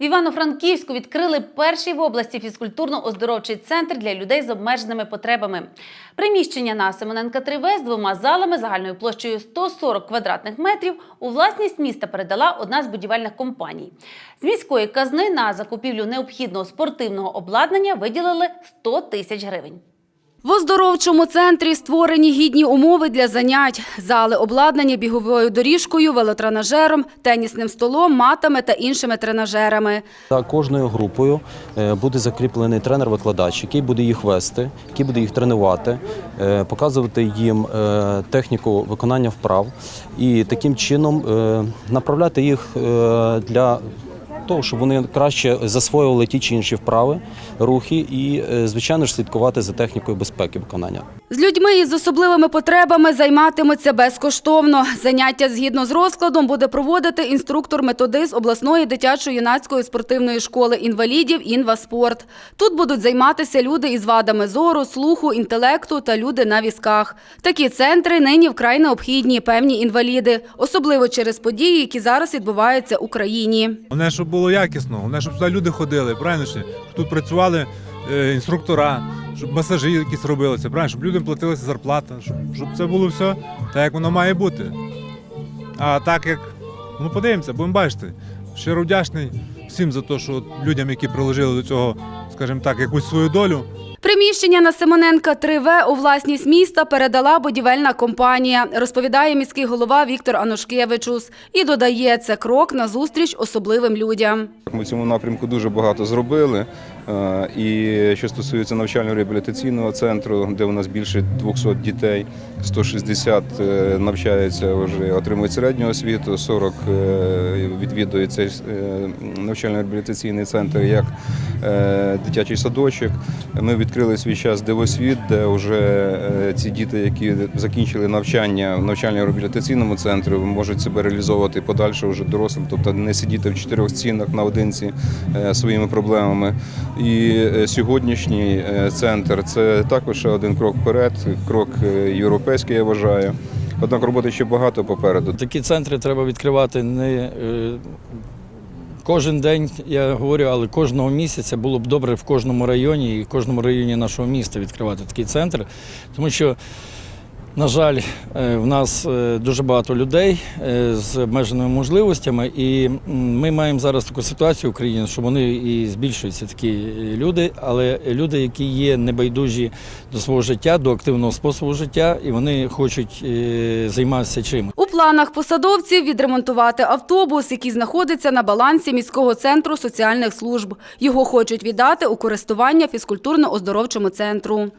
В Івано-Франківську відкрили перший в області фізкультурно-оздоровчий центр для людей з обмеженими потребами. Приміщення на Семененка 3В з двома залами загальною площею 140 квадратних метрів у власність міста передала одна з будівельних компаній. З міської казни на закупівлю необхідного спортивного обладнання виділили 100 тисяч гривень. В оздоровчому центрі створені гідні умови для занять. Зали обладнані біговою доріжкою, велотренажером, тенісним столом, матами та іншими тренажерами. За кожною групою е, буде закріплений тренер-викладач, який буде їх вести, який буде їх тренувати, е, показувати їм е, техніку виконання вправ і таким чином направляти їх для того, щоб вони краще засвоювали ті чи інші вправи, рухи і, е, звичайно ж, слідкувати за технікою безпеки виконання. З людьми із особливими потребами займатимуться безкоштовно. Заняття згідно з розкладом буде проводити інструктор-методист обласної дитячо-юнацької спортивної школи інвалідів «Інваспорт». Тут будуть займатися люди із вадами зору, слуху, інтелекту та люди на візках. Такі центри нині вкрай необхідні певні інваліди, особливо через події, які зараз відбуваються в Україні. Головне, щоб було якісно, головне, щоб сюди люди ходили, правильно? Щоб тут працювали інструктора, щоб масажі якісь робилися, правильно, щоб людям платилася зарплата, щоб, щоб це було все так, як воно має бути. А так як, ну подивимося, будемо бачити. Щиро вдячний всім за те, що людям, які приложили до цього, скажімо так, якусь свою долю. Приміщення на Симоненка 3В у власність міста передала будівельна компанія, розповідає міський голова Віктор Анушкевичус. І додає, це крок на зустріч особливим людям. Ми в цьому напрямку дуже багато зробили. Е, І що стосується навчально-реабілітаційного центру, де у нас більше 200 дітей, 160 е, навчаються вже отримують середню освіту, 40 е, відвідує цей навчально-реабілітаційний центр як дитячий садочок. Ми відкрили свій час дивосвіт, де вже е, ці діти, які закінчили навчання в навчально-реабілітаційному центрі, можуть себе реалізовувати подальше вже дорослим, тобто не сидіти в чотирьох стінах наодинці е, своїми проблемами. І е, сьогоднішній центр це також один крок вперед, крок європейський, я вважаю. Однак роботи ще багато попереду. Такі центри треба відкривати не кожен день, я говорю, але кожного місяця було б добре в кожному районі і в кожному районі нашого міста відкривати такий центр. Тому що, на жаль, е, в нас е, дуже багато людей е, з обмеженими можливостями, і ми маємо зараз таку ситуацію в Україні, що вони і збільшуються такі люди, але люди, які є небайдужі до свого життя, до активного способу життя, і вони хочуть займатися чимось. Планах посадовців відремонтувати автобус, який знаходиться на балансі міського центру соціальних служб. Його хочуть віддати у користування фізкультурно-оздоровчому центру.